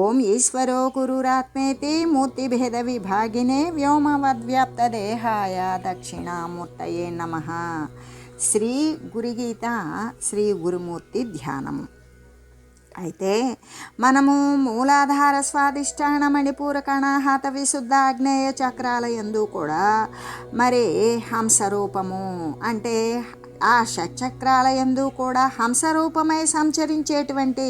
ఓం ఈశ్వరో కురురాత్మేతి మూర్తిభేద విభాగినే వ్యోమవద్వ్యాప్తదేహాయ దక్షిణామూర్తయే నమ. శ్రీ గురుగీత శ్రీ గురుమూర్తి ధ్యానం. అయితే మనము మూలాధార స్వాదిష్టాన మణిపూరకణాహత విశుద్ధ ఆగ్నేయ చక్రాల ఎందు కూడా మరి హంసరూపము అంటే ఆ షట్చక్రాలయందు కూడా హంసరూపమై సంచరించేటువంటి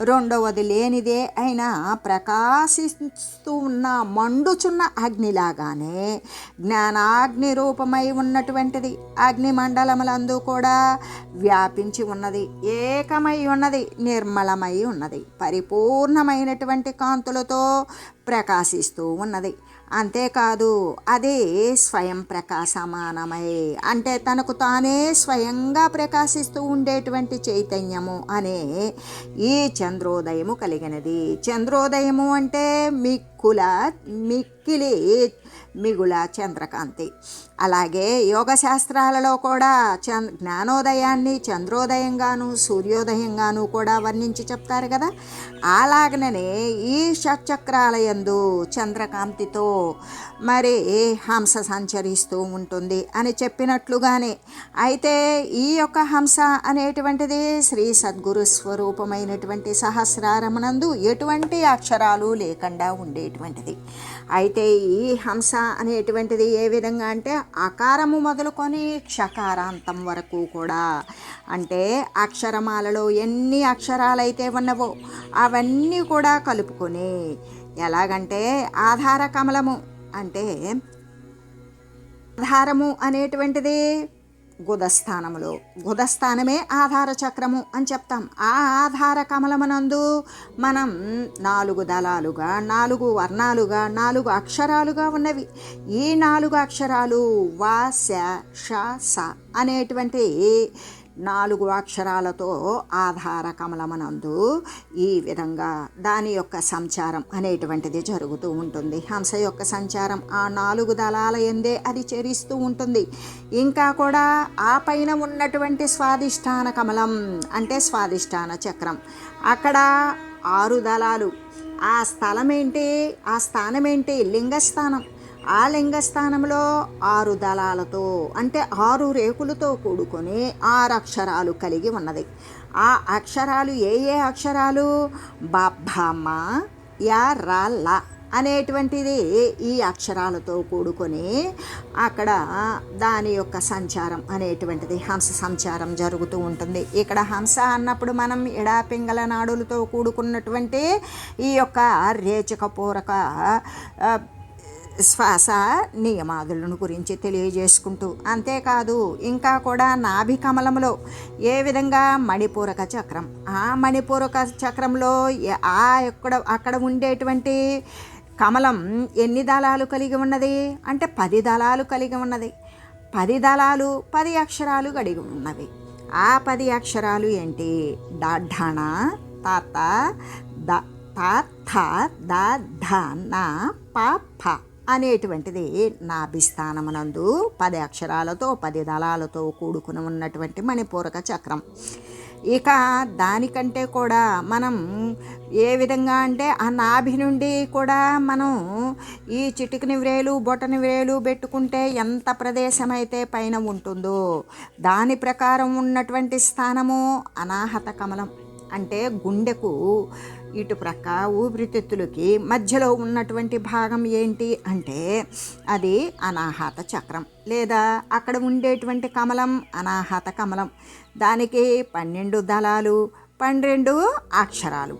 రెండవది లేనిదే అయినా ప్రకాశిస్తూ ఉన్న మండుచున్న అగ్నిలాగానే జ్ఞానాగ్ని రూపమై ఉన్నటువంటిది అగ్ని మండలములందు కూడా వ్యాపించి ఉన్నది ఏకమై ఉన్నది నిర్మలమై ఉన్నది పరిపూర్ణమైనటువంటి కాంతులతో ప్రకాశిస్తూ ఉన్నది. అంతేకాదు అదే స్వయం ప్రకాశమానమై. అంటే తనకు తానే స్వయంగా ప్రకాశిస్తూ ఉండేటువంటి చైతన్యము అనే ఈ చంద్రోదయము కలిగినది. చంద్రోదయము అంటే కుల మిక్కిలి మిగుల చంద్రకాంతి. అలాగే యోగ శాస్త్రాలలో కూడా చంద్ జ్ఞానోదయాన్ని చంద్రోదయంగాను సూర్యోదయంగాను కూడా వర్ణించి చెప్తారు కదా. అలాగనే ఈ షట్చక్రాలయందు చంద్రకాంతితో మరి హంస సంచరిస్తూ ఉంటుంది అని చెప్పినట్లుగానే. అయితే ఈ యొక్క హంస అనేటువంటిది శ్రీ సద్గురు స్వరూపమైనటువంటి సహస్రారమునందు ఎటువంటి అక్షరాలు లేకుండా అనేటువంటిది. అయితే ఈ హంస అనేటువంటిది ఏ విధంగా అంటే అకారము మొదలుకొని క్షకారాంతం వరకు కూడా. అంటే అక్షరమాలలో ఎన్ని అక్షరాలైతే ఉన్నవో అవన్నీ కూడా కలుపుకొని ఎలాగంటే ఆధార కమలము అంటే ఆధారము అనేటువంటిది గుదస్థానములో. గుదస్థానమే ఆధార చక్రము అని చెప్తాం. ఆ ఆధార కమలమునందు మనం నాలుగు దళాలుగా నాలుగు వర్ణాలుగా నాలుగు అక్షరాలుగా ఉన్నవి. ఈ నాలుగు అక్షరాలు వా శ ష స అనేటువంటి నాలుగు అక్షరాలతో ఆధార కమలమనందు ఈ విధంగా దాని యొక్క సంచారం అనేటువంటిది జరుగుతూ ఉంటుంది. హంస యొక్క సంచారం ఆ నాలుగు దళాల ఎందే అది చరిస్తూ ఉంటుంది. ఇంకా కూడా ఆ పైన ఉన్నటువంటి స్వాదిష్టాన కమలం అంటే స్వాదిష్టాన చక్రం. అక్కడ ఆరు దళాలు. ఆ స్థలం ఏంటి ఆ స్థానం ఏంటి లింగస్థానం. ఆ లింగస్థానంలో ఆరు దళాలతో అంటే ఆరు రేకులతో కూడుకొని ఆరు అక్షరాలు కలిగి ఉన్నది. ఆ అక్షరాలు ఏ ఏ అక్షరాలు? బాబ్బామ్మ యా రాళ్ళ అనేటువంటిది ఈ అక్షరాలతో కూడుకొని అక్కడ దాని యొక్క సంచారం అనేటువంటిది హంస సంచారం జరుగుతూ ఉంటుంది. ఇక్కడ హంస అన్నప్పుడు మనం ఎడాపింగల నాడులతో కూడుకున్నటువంటి ఈ యొక్క రేచకపూరక శ్వాస నియమాదులను గురించి తెలియజేసుకుంటూ అంతేకాదు ఇంకా కూడా నాభి కమలంలో ఏ విధంగా మణిపూరక చక్రం ఆ మణిపూరక చక్రంలో ఆ ఎక్కడ అక్కడ ఉండేటువంటి కమలం ఎన్ని దళాలు కలిగి ఉన్నది? అంటే పది దళాలు కలిగి ఉన్నది. పది దళాలు పది అక్షరాలు కలిగి ఉన్నవి. ఆ పది అక్షరాలు ఏంటి? డాఢణ తాత ద త ద ధ నా ప అనేటువంటిది నాభిస్థానమునందు పది అక్షరాలతో పది దళాలతో కూడుకుని ఉన్నటువంటి మణిపూరక చక్రం. ఇక దానికంటే కూడా మనం ఏ విధంగా అంటే ఆ నాభి నుండి కూడా మనం ఈ చిటికని వ్రేలు బొటని వ్రేలు పెట్టుకుంటే ఎంత ప్రదేశం అయితే పైన ఉంటుందో దాని ప్రకారం ఉన్నటువంటి స్థానము అనాహత కమలం. అంటే గుండెకు ఇటు ప్రక్క ఊపిరితిత్తులకి మధ్యలో ఉన్నటువంటి భాగం ఏంటి అంటే అది అనాహత చక్రం లేదా అక్కడ ఉండేటువంటి కమలం అనాహత కమలం. దానికి పన్నెండు దళాలు పన్నెండు అక్షరాలు.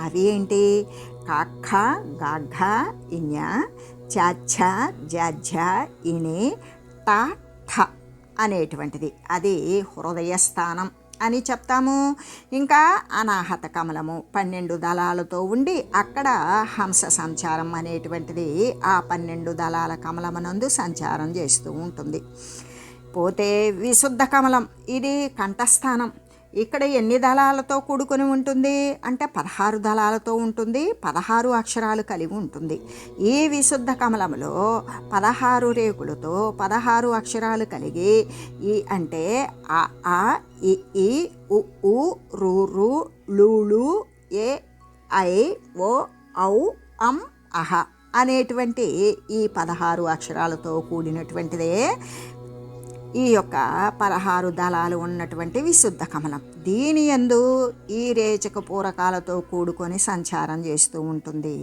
అవి ఏంటి? కాఖ గాఘ ఇన్య చాఛ జాజ్య ఇని ట ఠ అనేటువంటిది. అది హృదయ స్థానం అని చెప్తాము. ఇంకా అనాహత కమలము పన్నెండు దళాలతో ఉండి అక్కడ హంస సంచారం అనేటువంటిది ఆ పన్నెండు దళాల కమలమునందు సంచారం చేస్తూ ఉంటుంది. పోతే విశుద్ధ కమలం ఇది కంఠస్థానం. ఇక్కడ ఎన్ని దళాలతో కూడుకొని ఉంటుంది? అంటే పదహారు దళాలతో ఉంటుంది పదహారు అక్షరాలు కలిగి ఉంటుంది. ఈ విశుద్ధ కమలంలో పదహారు రేకులతో పదహారు అక్షరాలు కలిగి ఈ అంటే ఆ ఆ ఇ ఈ ఉ ఉ రు రు లు ఏ ఐ ఓ ఔ అం అహ అనేటువంటి ఈ పదహారు అక్షరాలతో కూడినటువంటిదే ఈ యొక్క పదహారు దళాలు ఉన్నటువంటి విశుద్ధ కమలం. దీని ఎందు ఈ రేచక పూరకాలతో కూడుకొని సంచారం చేస్తూ ఉంటుంది.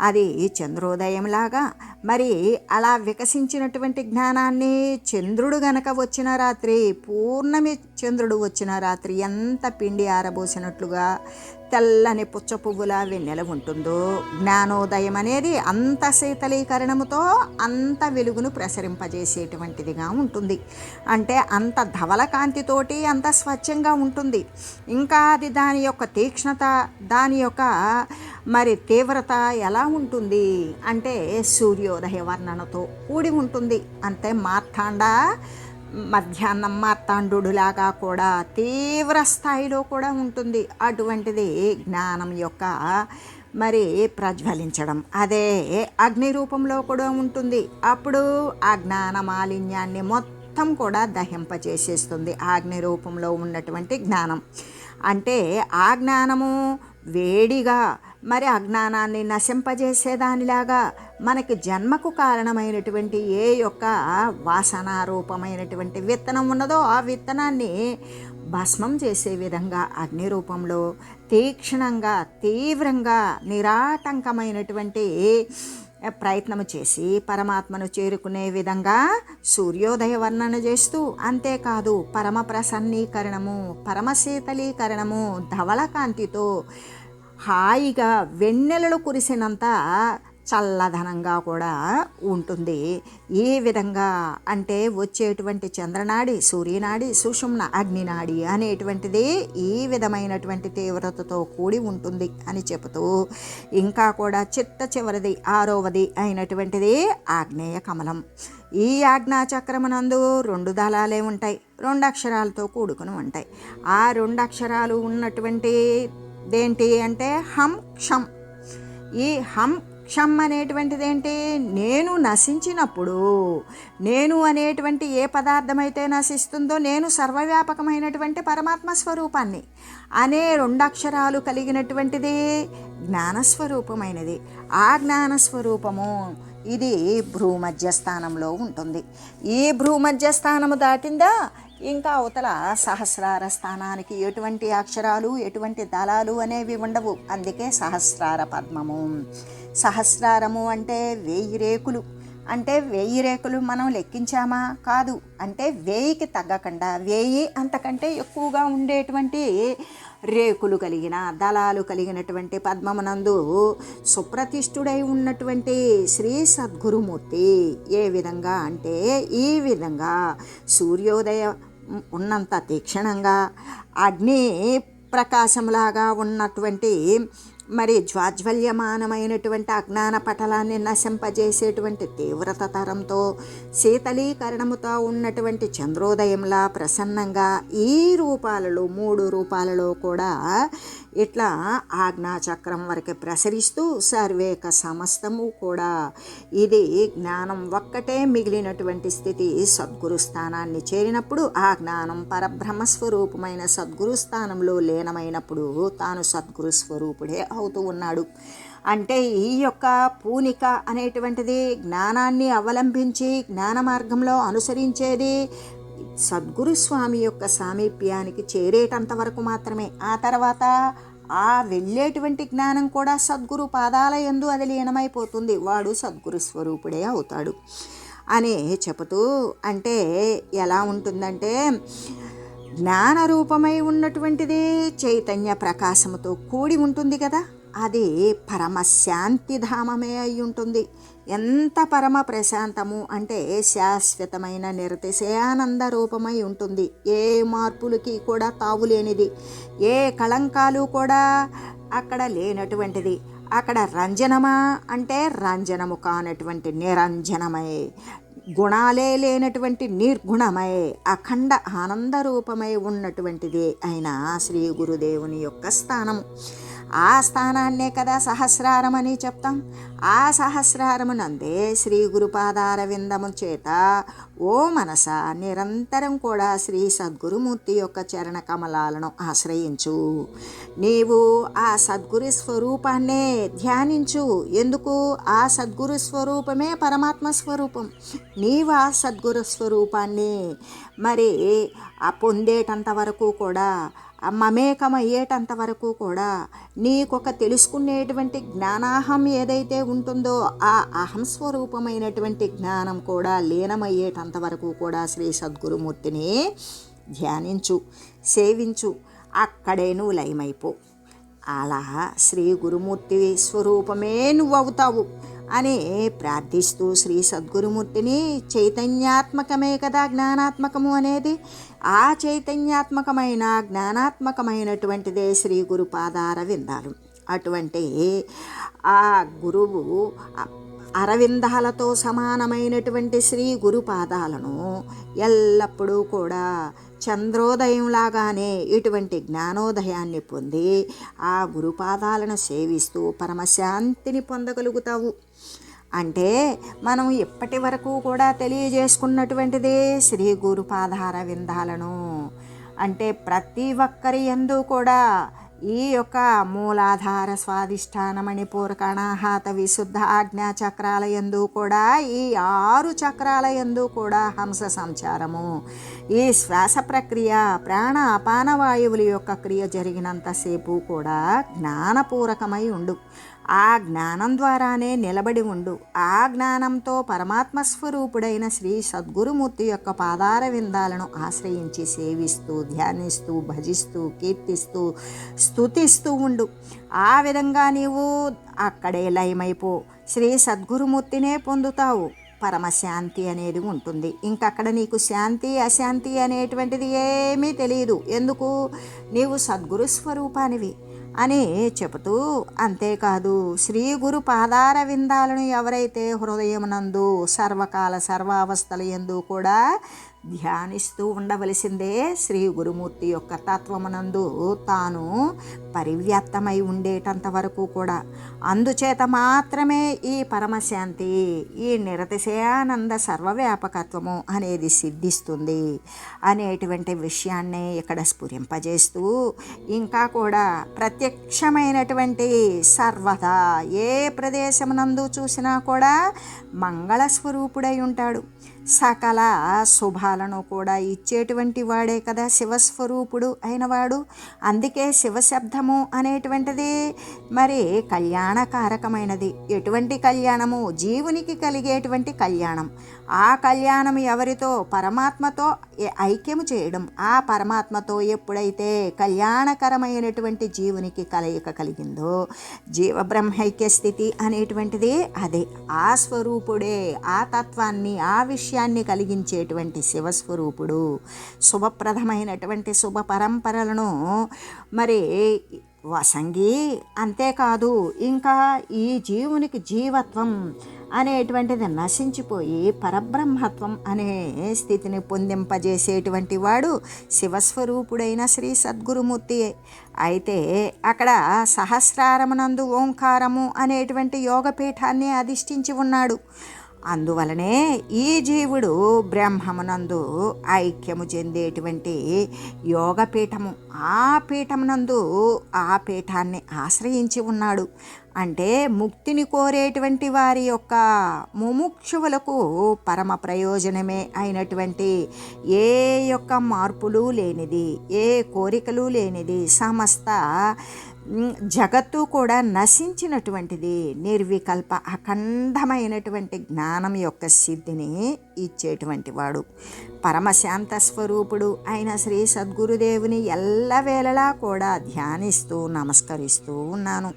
అది చంద్రోదయంలాగా మరి అలా వికసించినటువంటి జ్ఞానాన్ని చంద్రుడు గనక వచ్చిన రాత్రి పూర్ణమి చంద్రుడు వచ్చిన రాత్రి ఎంత పిండి ఆరబోసినట్లుగా తెల్లని పుచ్చ పువ్వుల వెన్నెల ఉంటుందో? జ్ఞానోదయం అనేది అంత శీతలీకరణముతో అంత వెలుగును ప్రసరింపజేసేటువంటిదిగా ఉంటుంది. అంటే అంత ధవల కాంతితోటి అంత స్వచ్ఛంగా ఉంటుంది. ఇంకా అది దాని యొక్క తీక్ష్ణత దాని యొక్క మరి తీవ్రత ఎలా ఉంటుంది? అంటే సూర్యోదయ వర్ణనతో కూడి ఉంటుంది. అంటే మార్తాండ మధ్యాహ్నం మార్తాండులాగా కూడా తీవ్ర స్థాయిలో కూడా ఉంటుంది. అటువంటిది జ్ఞానం యొక్క మరి ప్రజ్వలించడం. అదే అగ్ని రూపంలో కూడా ఉంటుంది. అప్పుడు ఆ జ్ఞాన మాలిన్యాన్ని మొత్తం కూడా దహింపచేసేస్తుంది అగ్ని రూపంలో ఉన్నటువంటి జ్ఞానం. అంటే ఆ జ్ఞానము వేడిగా మరి అజ్ఞానాన్ని నశింపజేసేదానిలాగా మనకి జన్మకు కారణమైనటువంటి ఏ యొక్క వాసనారూపమైనటువంటి విత్తనం ఉన్నదో ఆ విత్తనాన్ని భస్మం చేసే విధంగా అగ్ని రూపంలో తీక్షణంగా తీవ్రంగా నిరాటంకమైనటువంటి ప్రయత్నం చేసి పరమాత్మను చేరుకునే విధంగా సూర్యోదయ వర్ణన చేస్తూ అంతేకాదు పరమ ప్రసన్నీకరణము పరమశీతలీకరణము ధవళకాంతితో కాంతితో హాయిగా వెన్నెలలు కురిసినంత చల్లదనంగా కూడా ఉంటుంది. ఏ విధంగా అంటే వచ్చేటువంటి చంద్రనాడి సూర్యనాడి సుషుమ్న అగ్నినాడి అనేటువంటిది ఈ విధమైనటువంటి తీవ్రతతో కూడి ఉంటుంది అని చెబుతూ ఇంకా కూడా చిట్ట చివరిది ఆరవది అయినటువంటిది ఆగ్నేయ కమలం. ఈ ఆజ్ఞాచక్రమునందు రెండు దళాలే ఉంటాయి రెండు అక్షరాలతో కూడుకుని ఉంటాయి. ఆ రెండు అక్షరాలు ఉన్నటువంటి దేంటి అంటే హం క్షం. ఈ హం క్షం అనేటువంటిది ఏంటి నేను నశించినప్పుడు నేను అనేటువంటి ఏ పదార్థమైతే నశిస్తుందో నేను సర్వవ్యాపకమైనటువంటి పరమాత్మ స్వరూపాన్ని అనే రెండు అక్షరాలు కలిగినటువంటిది జ్ఞానస్వరూపమైనది. ఆ జ్ఞానస్వరూపము ఇది భ్రూమధ్యస్థానంలో ఉంటుంది. ఈ భ్రూమధ్యస్థానము దాటిందా ఇంకా అవతల సహస్రార స్థానానికి ఎటువంటి అక్షరాలు ఎటువంటి దళాలు అనేవి ఉండవు. అందుకే సహస్రార పద్మము. సహస్రారము అంటే వెయ్యి రేకులు. అంటే వెయ్యి రేకులు మనం లెక్కించామా? కాదు. అంటే వేయికి తగ్గకుండా వేయి అంతకంటే ఎక్కువగా ఉండేటువంటి రేకులు కలిగిన దళాలు కలిగినటువంటి పద్మమునందు సుప్రతిష్ఠుడై ఉన్నటువంటి శ్రీ సద్గురుమూర్తి ఏ విధంగా అంటే ఈ విధంగా సూర్యోదయ ఉన్నంత తీక్షణంగా అగ్ని ప్రకాశంలాగా ఉన్నటువంటి మరి జ్వాజ్వల్యమానమైనటువంటి అజ్ఞాన పటలాన్ని నశింపజేసేటువంటి తీవ్రత తరంతో శీతలీకరణముతో ఉన్నటువంటి చంద్రోదయంలా ప్రసన్నంగా ఈ రూపాలలో మూడు రూపాలలో కూడా ఇట్లా ఆజ్ఞాచక్రం వరకు ప్రసరిస్తూ సర్వేక సమస్తము కూడా ఇది జ్ఞానం ఒక్కటే మిగిలినటువంటి స్థితి సద్గురు స్థానాన్ని చేరినప్పుడు ఆ జ్ఞానం పరబ్రహ్మ స్వరూపమైన సద్గురు స్థానంలో లీనమైనప్పుడు తాను సద్గురు స్వరూపుడే అవుతూ ఉన్నాడు. అంటే ఈ యొక్క పూనిక అనేటువంటిది జ్ఞానాన్ని అవలంబించి జ్ఞాన మార్గంలో అనుసరించేది సద్గురు స్వామి యొక్క సామీప్యానికి చేరేటంత వరకు మాత్రమే. ఆ తర్వాత ఆ వెళ్ళేటువంటి జ్ఞానం కూడా సద్గురు పాదాల ఎందు అది లీనమైపోతుంది. వాడు సద్గురు స్వరూపుడే అవుతాడు. అని చెబుతూ అంటే ఎలా ఉంటుందంటే జ్ఞాన రూపమై ఉన్నటువంటిది చైతన్య ప్రకాశముతో కూడి ఉంటుంది కదా. అది పరమశాంతిధామమే అయి ఉంటుంది. ఎంత పరమ ప్రశాంతము అంటే శాశ్వతమైన నిరతిశయానంద రూపమై ఉంటుంది. ఏ మార్పులకి కూడా తావులేనిది ఏ కళంకాలు కూడా అక్కడ లేనటువంటిది. అక్కడ రంజనమా అంటే రంజనము కానటువంటి నిరంజనమై గుణాలే లేనటువంటి నిర్గుణమై అఖండ ఆనంద రూపమై ఉన్నటువంటిది అయిన శ్రీ గురుదేవుని యొక్క స్థానము. ఆ స్థానాన్నే కదా సహస్రారం అని చెప్తాం. ఆ సహస్రారమునందే శ్రీ గురుపాదార విందము చేత ఓ మనస నిరంతరం కూడా శ్రీ సద్గురుమూర్తి యొక్క చరణ కమలాలను ఆశ్రయించు. నీవు ఆ సద్గురు స్వరూపాన్నే ధ్యానించు. ఎందుకు? ఆ సద్గురు స్వరూపమే పరమాత్మ స్వరూపం. నీవు ఆ సద్గురు స్వరూపాన్ని మరి ఆ పొందేటంత వరకు కూడా మమేకమయ్యేటంత వరకు కూడా నీకొక తెలుసుకునేటువంటి జ్ఞానాహం ఏదైతే ఉంటుందో ఆ అహం స్వరూపమైనటువంటి జ్ఞానం కూడా లీనమయ్యేటంత వరకు కూడా శ్రీ సద్గురుమూర్తిని ధ్యానించు సేవించు అక్కడే నువ్వు లయమైపో. అలా శ్రీ గురుమూర్తి స్వరూపమే నువ్వు అవుతావు అని ప్రార్థిస్తూ శ్రీ సద్గురుమూర్తిని చైతన్యాత్మకమే కదా జ్ఞానాత్మకము అనేది. ఆ చైతన్యాత్మకమైన జ్ఞానాత్మకమైనటువంటిదే శ్రీ గురుపాదార విందాలు. అటువంటి ఆ గురువు అరవిందాలతో సమానమైనటువంటి శ్రీ గురుపాదాలను ఎల్లప్పుడూ కూడా చంద్రోదయంలాగానే ఇటువంటి జ్ఞానోదయాన్ని పొంది ఆ గురుపాదాలను సేవిస్తూ పరమశాంతిని పొందగలుగుతావు. అంటే మనం ఇప్పటి వరకు కూడా తెలియజేసుకున్నటువంటిదే శ్రీ గురుపాదార విందాలను అంటే ప్రతి ఒక్కరి ఎందు కూడా ఈ యొక్క మూలాధార స్వాధిష్టానమణి పూర్కణాహాత విశుద్ధ ఆజ్ఞా చక్రాల ఎందు కూడా ఈ ఆరు చక్రాల ఎందు కూడా హంస సంచారము. ఈ శ్వాస ప్రక్రియ ప్రాణ అపాన వాయువుల యొక్క క్రియ జరిగినంతసేపు కూడా జ్ఞానపూరకమై ఉండు. ఆ జ్ఞానం ద్వారానే నిలబడి ఉండు. ఆ జ్ఞానంతో పరమాత్మ స్వరూపుడైన శ్రీ సద్గురుమూర్తి యొక్క పాదార విందాలను ఆశ్రయించి సేవిస్తూ ధ్యానిస్తూ భజిస్తూ కీర్తిస్తూ స్తుతిస్తూ ఉండు. ఆ విధంగా నీవు అక్కడే లయమైపో. శ్రీ సద్గురుమూర్తినే పొందుతావు. పరమశాంతి అనేది ఉంటుంది. ఇంకక్కడ నీకు శాంతి అశాంతి అనేటువంటిది ఏమీ తెలియదు ఎందుకు? నీవు సద్గురు స్వరూపానివి. అని చెబుతూ అంతేకాదు శ్రీ గురు పాదార విందాలను ఎవరైతే హృదయమునందు సర్వకాల సర్వావస్థల ఎందు కూడా ధ్యానిస్తూ ఉండవలసిందే శ్రీ గురుమూర్తి యొక్క తత్వమునందు. తాను పరివ్యాప్తమై ఉండేటంత వరకు కూడా. అందుచేత మాత్రమే ఈ పరమశాంతి ఈ నిరతిశయానంద సర్వవ్యాపకత్వము అనేది సిద్ధిస్తుంది అనేటువంటి విషయాన్నే ఇక్కడ స్ఫురింపజేస్తూ ఇంకా కూడా ప్రత్యక్షమైనటువంటి సర్వదా ఏ ప్రదేశమునందు చూసినా కూడా మంగళస్వరూపుడై ఉంటాడు. సకల శుభాలను కూడా ఇచ్చేటువంటి వాడే కదా శివస్వరూపుడు అయినవాడు. అందుకే శివశబ్దము అనేటువంటిది మరి కళ్యాణకారకమైనది. ఎటువంటి కళ్యాణము? జీవునికి కలిగేటువంటి కళ్యాణం. ఆ కళ్యాణం ఎవరితో? పరమాత్మతో ఐక్యము చేయడం. ఆ పరమాత్మతో ఎప్పుడైతే కళ్యాణకరమైనటువంటి జీవునికి కలయిక కలిగిందో జీవ బ్రహ్మైక్య స్థితి అనేటువంటిది అదే. ఆ స్వరూపుడే ఆ తత్వాన్ని ఆ విషయాన్ని కలిగించేటువంటి శివస్వరూపుడు శుభప్రదమైనటువంటి శుభ పరంపరలను మరి వసంగి అంతేకాదు. ఇంకా ఈ జీవునికి జీవత్వం అనేటువంటిది నశించిపోయి పరబ్రహ్మత్వం అనే స్థితిని పొందింపజేసేటువంటి వాడు శివస్వరూపుడైన శ్రీ సద్గురుమూర్తి. అయితే అక్కడ సహస్రారమునందు ఓంకారము అనేటువంటి యోగపీఠాన్ని అధిష్ఠించి ఉన్నాడు. అందువలనే ఈ జీవుడు బ్రహ్మమునందు ఐక్యము చెందేటువంటి యోగపీఠము. ఆ పీఠమునందు ఆ పీఠాన్ని ఆశ్రయించి ఉన్నాడు. అంటే ముక్తిని కోరేటువంటి వారి యొక్క ముముక్షువులకు పరమ ప్రయోజనమే అయినటువంటి ఏ యొక్క మార్పులు లేనిది ఏ కోరికలు లేనిది సమస్త జగత్తు కూడా నశించినటువంటిది నిర్వికల్ప అఖండమైనటువంటి జ్ఞానం యొక్క సిద్ధిని ఇచ్చేటువంటి వాడు. పరమశాంత స్వరూపుడు అయిన శ్రీ సద్గురుదేవుని ఎల్లవేళలా కూడా ధ్యానిస్తూ నమస్కరిస్తూ ఉన్నాను.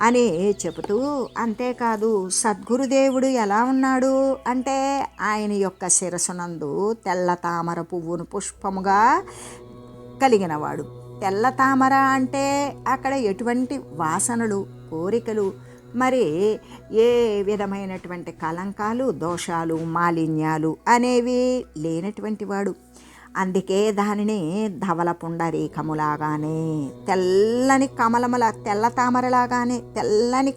అని చెబుతూ అంతేకాదు సద్గురుదేవుడు ఎలా ఉన్నాడు అంటే ఆయన యొక్క శిరసునందు తెల్ల తామర పువ్వును పుష్పముగా కలిగినవాడు. తెల్ల తామర అంటే అక్కడ ఎటువంటి వాసనలు కోరికలు మరి ఏ విధమైనటువంటి కలంకాలు దోషాలు మాలిన్యాలు అనేవి లేనటువంటి వాడు. అందుకే దానిని ధవల పుండరీకములాగానే తెల్లని కమలముల తెల్ల తామరలాగానే తెల్లని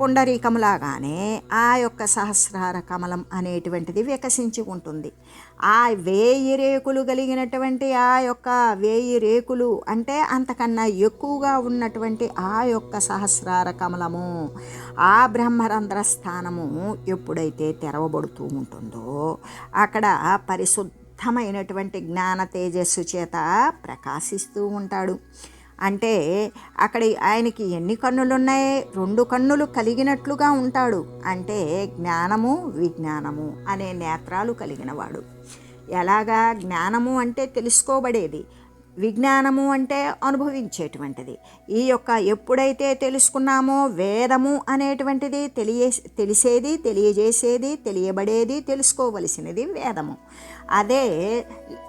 పుండరీకములాగానే ఆ యొక్క సహస్రార కమలం అనేటువంటిది వికసించి ఉంటుంది. ఆ వేయి రేకులు కలిగినటువంటి ఆ యొక్క వేయి రేకులు అంటే అంతకన్నా ఎక్కువగా ఉన్నటువంటి ఆ యొక్క సహస్రార కమలము ఆ బ్రహ్మరంధ్ర స్థానము ఎప్పుడైతే తెరవబడుతూ ఉంటుందో అక్కడ పరిశుద్ధమైనటువంటి జ్ఞాన తేజస్సు చేత ప్రకాశిస్తూ ఉంటాడు. అంటే అక్కడ ఆయనకి ఎన్ని కన్నులు ఉన్నాయి రెండు కన్నులు కలిగినట్లుగా ఉంటాడు. అంటే జ్ఞానము విజ్ఞానము అనే నేత్రాలు కలిగినవాడు ఎలాగా జ్ఞానము అంటే తెలుసుకోబడేది. విజ్ఞానము అంటే అనుభవించేటువంటిది. ఈ యొక్క ఎప్పుడైతే తెలుసుకున్నామో వేదము అనేటువంటిది తెలియ తెలిసేది తెలియజేసేది తెలియబడేది తెలుసుకోవలసినది వేదము. అదే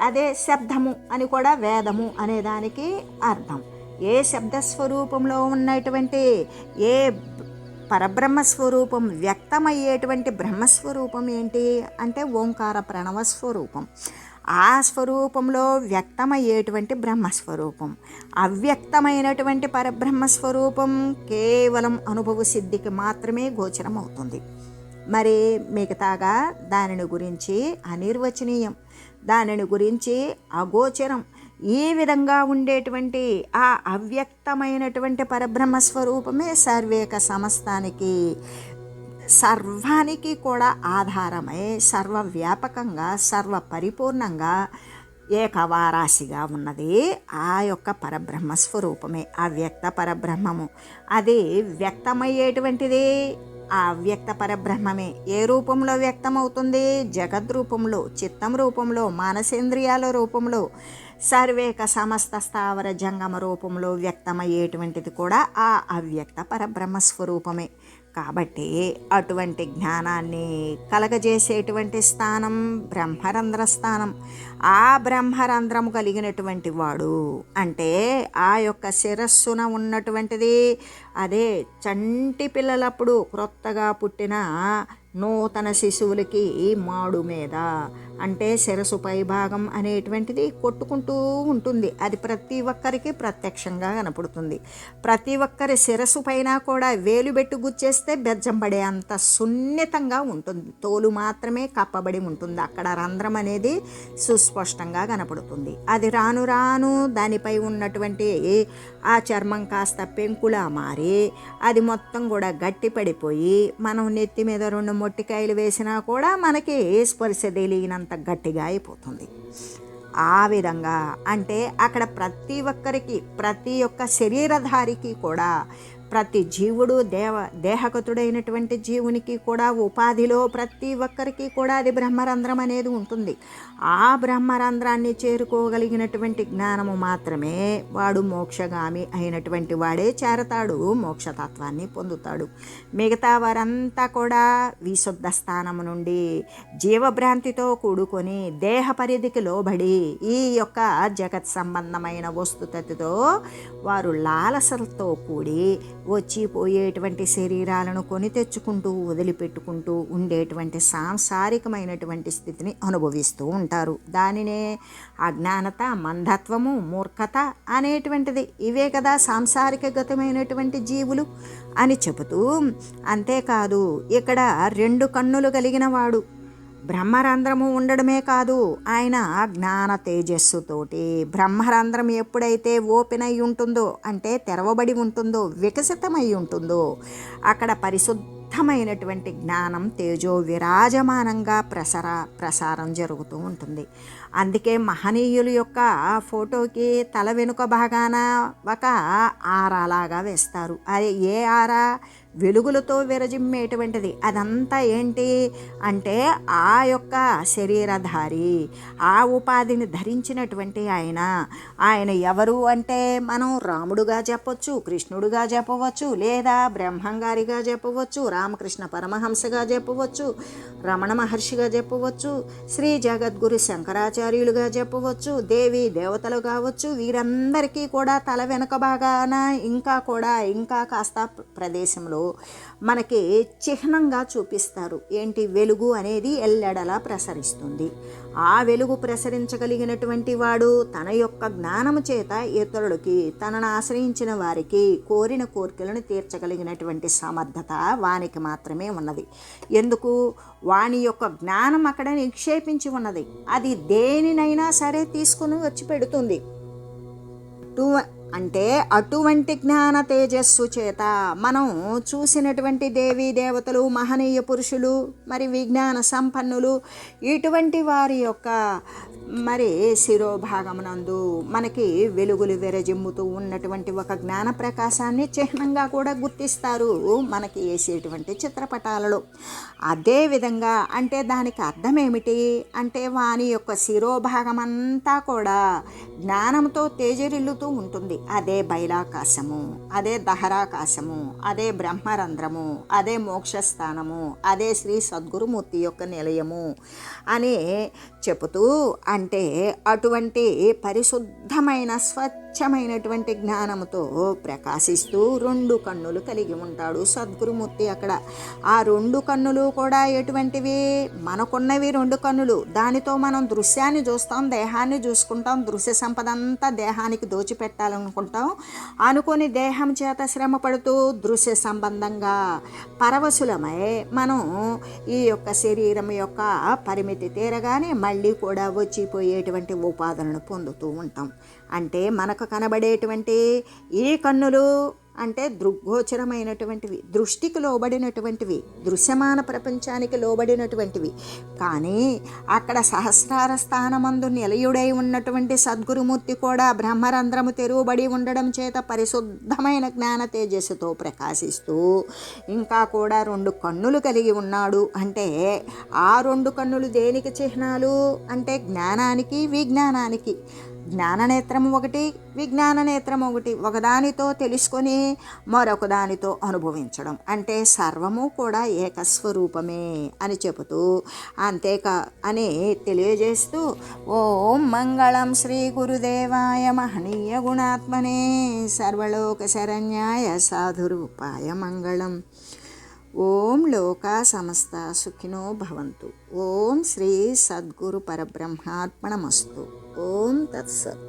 అదే శబ్దము అని కూడా వేదము అనే దానికి అర్థం. ఏ శబ్దస్వరూపంలో ఉన్నటువంటి ఏ పరబ్రహ్మ స్వరూపం వ్యక్తమయ్యేటువంటి బ్రహ్మస్వరూపం ఏంటి? అంటే ఓంకార ప్రణవ స్వరూపం ఆ స్వరూపంలో వ్యక్తమయ్యేటువంటి బ్రహ్మస్వరూపం. అవ్యక్తమైనటువంటి పరబ్రహ్మ స్వరూపం కేవలం అనుభవ సిద్ధికి మాత్రమే గోచరం అవుతుంది మరి మిగతాగా దానిని గురించి అనిర్వచనీయం. దానిని గురించి అగోచరం. ఈ విధంగా ఉండేటువంటి ఆ అవ్యక్తమైనటువంటి పరబ్రహ్మ స్వరూపమే సర్వేక సమస్తానికి సర్వానికి కూడా ఆధారమై సర్వవ్యాపకంగా సర్వ పరిపూర్ణంగా ఏకవారాశిగా ఉన్నది ఆ యొక్క పరబ్రహ్మ స్వరూపమే అవ్యక్త పరబ్రహ్మము. అది వ్యక్తమయ్యేటువంటిది ఆ వ్యక్త పరబ్రహ్మమే. ఏ రూపంలో వ్యక్తమవుతుంది? జగద్ రూపంలో చిత్తం రూపంలో మానసేంద్రియాల రూపంలో సర్వేక సమస్త స్థావర జంగమ రూపంలో వ్యక్తమయ్యేటువంటిది కూడా ఆ అవ్యక్త పరబ్రహ్మ స్వరూపమే. కాబట్టి అటువంటి జ్ఞానాన్ని కలగజేసేటువంటి స్థానం బ్రహ్మరంధ్ర స్థానం ఆ బ్రహ్మరంధ్రము కలిగినటువంటి వాడు అంటే ఆ యొక్క శిరస్సున ఉన్నటువంటిది. అదే చంటి పిల్లలప్పుడు క్రొత్తగా పుట్టిన నూతన శిశువులకి మాడు మీద అంటే శిరసు పై భాగం అనేటువంటిది కొట్టుకుంటూ ఉంటుంది. అది ప్రతి ఒక్కరికి ప్రత్యక్షంగా కనపడుతుంది. ప్రతి ఒక్కరి శిరసు పైన కూడా వేలు పెట్టి గుచ్చేస్తే బెజ్జం పడే అంత సున్నితంగా ఉంటుంది. తోలు మాత్రమే కప్పబడి ఉంటుంది. అక్కడ రంధ్రం అనేది స్పష్టంగా కనపడుతుంది. అది రాను రాను దానిపై ఉన్నటువంటి ఆ చర్మం కాస్త పెంకులా మారి అది మొత్తం కూడా గట్టి పడిపోయి మనం నెత్తి మీద రెండు మొట్టికాయలు వేసినా కూడా మనకి స్పర్శ తెలియనంత గట్టిగా అయిపోతుంది. ఆ విధంగా అంటే అక్కడ ప్రతి ఒక్కరికి ప్రతి ఒక్క శరీరధారికి కూడా ప్రతి జీవుడు దేవ దేహగతుడైనటువంటి జీవునికి కూడా ఉపాధిలో ప్రతి ఒక్కరికి కూడా అది బ్రహ్మరంధ్రం అనేది ఉంటుంది. ఆ బ్రహ్మరంధ్రాన్ని చేరుకోగలిగినటువంటి జ్ఞానము మాత్రమే వాడు మోక్షగామి అయినటువంటి వాడే చేరతాడు మోక్షతత్వాన్ని పొందుతాడు. మిగతా వారంతా కూడా విశుద్ధ స్థానము నుండి జీవభ్రాంతితో కూడుకొని దేహ పరిధికి లోబడి ఈ యొక్క జగత్ సంబంధమైన వస్తుతతో వారు లాలసలతో కూడి వచ్చి పోయేటువంటి శరీరాలను కొని తెచ్చుకుంటూ వదిలిపెట్టుకుంటూ ఉండేటువంటి సాంసారికమైనటువంటి స్థితిని అనుభవిస్తూ ఉంటారు. దానినే అజ్ఞానత మందత్వము మూర్ఖత అనేటువంటిది. ఇవే కదా సాంసారిక గతమైనటువంటి జీవులు అని చెబుతూ అంతేకాదు ఇక్కడ రెండు కన్నులు కలిగిన వాడు బ్రహ్మరంధ్రము ఉండడమే కాదు ఆయన జ్ఞాన తేజస్సుతోటి బ్రహ్మరంధ్రం ఎప్పుడైతే ఓపెన్ అయి ఉంటుందో అంటే తెరవబడి ఉంటుందో వికసితమై ఉంటుందో అక్కడ పరిశుద్ధమైనటువంటి జ్ఞానం తేజో విరాజమానంగా ప్రసర ప్రసారం జరుగుతూ ఉంటుంది. అందుకే మహనీయుల యొక్క ఫోటోకి తల వెనుక భాగాన ఒక ఆరాలాగా వేస్తారు. అది ఏ ఆరా? వెలుగులతో విరజిమ్మేటువంటిది. అదంతా ఏంటి అంటే ఆ యొక్క శరీరధారి ఆ ఉపాధిని ధరించినటువంటి ఆయన. ఆయన ఎవరు అంటే మనం రాముడుగా చెప్పవచ్చు కృష్ణుడుగా చెప్పవచ్చు లేదా బ్రహ్మంగారిగా చెప్పవచ్చు రామకృష్ణ పరమహంసగా చెప్పవచ్చు రమణ మహర్షిగా చెప్పవచ్చు శ్రీ జగద్గురు శంకరాచార్యులుగా చెప్పవచ్చు దేవి దేవతలు కావచ్చు వీరందరికీ కూడా తల వెనుక భాగాన ఇంకా కూడా ఇంకా కాస్త ప్రదేశంలో మనకి చిహ్నంగా చూపిస్తారు. ఏంటి? వెలుగు అనేది ఎల్లెడలా ప్రసరిస్తుంది. ఆ వెలుగు ప్రసరించగలిగినటువంటి వాడు తన యొక్క జ్ఞానము చేత ఇతరులకి తనను ఆశ్రయించిన వారికి కోరిన కోరికలను తీర్చగలిగినటువంటి సమర్థత వానికి మాత్రమే ఉన్నది. ఎందుకు? వాని యొక్క జ్ఞానం అక్కడ నిక్షేపించి ఉన్నది. అది దేనినైనా సరే తీసుకుని వచ్చి పెడుతుంది. టూ అంటే అటువంటి జ్ఞాన తేజస్సు చేత మనం చూసినటువంటి దేవీ దేవతలు మహనీయ పురుషులు మరి విజ్ఞాన సంపన్నులు ఇటువంటి వారి యొక్క మరి శిరోభాగమునందు మనకి వెలుగులు వెరజిమ్ముతూ ఉన్నటువంటి ఒక జ్ఞాన ప్రకాశాన్ని చిహ్నంగా కూడా గుర్తిస్తారు మనకి వేసేటువంటి చిత్రపటాలలో. అదేవిధంగా అంటే దానికి అర్థం ఏమిటి అంటే వాని యొక్క శిరోభాగమంతా కూడా జ్ఞానంతో తేజరిల్లుతూ ఉంటుంది. అదే బైలాకాశము అదే దహరాకాశము అదే బ్రహ్మరంధ్రము అదే మోక్షస్థానము అదే శ్రీ సద్గురుమూర్తి యొక్క నిలయము అని చెబుతూ అంటే అటువంటి పరిశుద్ధమైన స్వచ్ఛమైనటువంటి జ్ఞానముతో ప్రకాశిస్తూ రెండు కన్నులు కలిగి ఉంటాడు సద్గురుమూర్తి అక్కడ. ఆ రెండు కన్నులు కూడా ఎటువంటివి? మనకున్నవి రెండు కన్నులు. దానితో మనం దృశ్యాన్ని చూస్తాం దేహాన్ని చూసుకుంటాం దృశ్య సంపద అంతా దేహానికి దోచిపెట్టాలనుకుంటాం. అనుకొని దేహం చేత శ్రమ పడుతూ దృశ్య సంబంధంగా పరవశులమై మనం ఈ యొక్క శరీరం యొక్క పరిమితి తీరగానే మళ్ళీ కూడా వచ్చిపోయేటువంటి ఉపాధులను పొందుతూ ఉంటాం. అంటే మనకు కనబడేటువంటి ఈ కన్నులు అంటే దృగ్గోచరమైనటువంటివి దృష్టికి లోబడినటువంటివి దృశ్యమాన ప్రపంచానికి లోబడినటువంటివి. కానీ అక్కడ సహస్రార స్థానమందు నిలయుడై ఉన్నటువంటి సద్గురుమూర్తి కూడా బ్రహ్మరంధ్రము తెరువబడి ఉండడం చేత పరిశుద్ధమైన జ్ఞాన తేజస్సుతో ప్రకాశిస్తూ ఇంకా కూడా రెండు కన్నులు కలిగి ఉన్నాడు. అంటే ఆ రెండు కన్నులు దేనికి చిహ్నాలు? అంటే జ్ఞానానికి విజ్ఞానానికి. జ్ఞాననేత్రం ఒకటి విజ్ఞాన నేత్రం ఒకటి. ఒకదానితో తెలుసుకొని మరొకదానితో అనుభవించడం. అంటే సర్వము కూడా ఏకస్వరూపమే అని చెబుతూ అంతేకా అని తెలియజేస్తూ ఓం మంగళం శ్రీ గురుదేవాయ మహనీయ గుణాత్మనే సర్వలోక శరణ్యాయ సాధురూపాయ మంగళం. ఓం లోకా సమస్త సుఖినో భవంతు. ఓం శ్రీ సద్గురు పరబ్రహ్మాత్మనమస్తు ఓం తత్సత్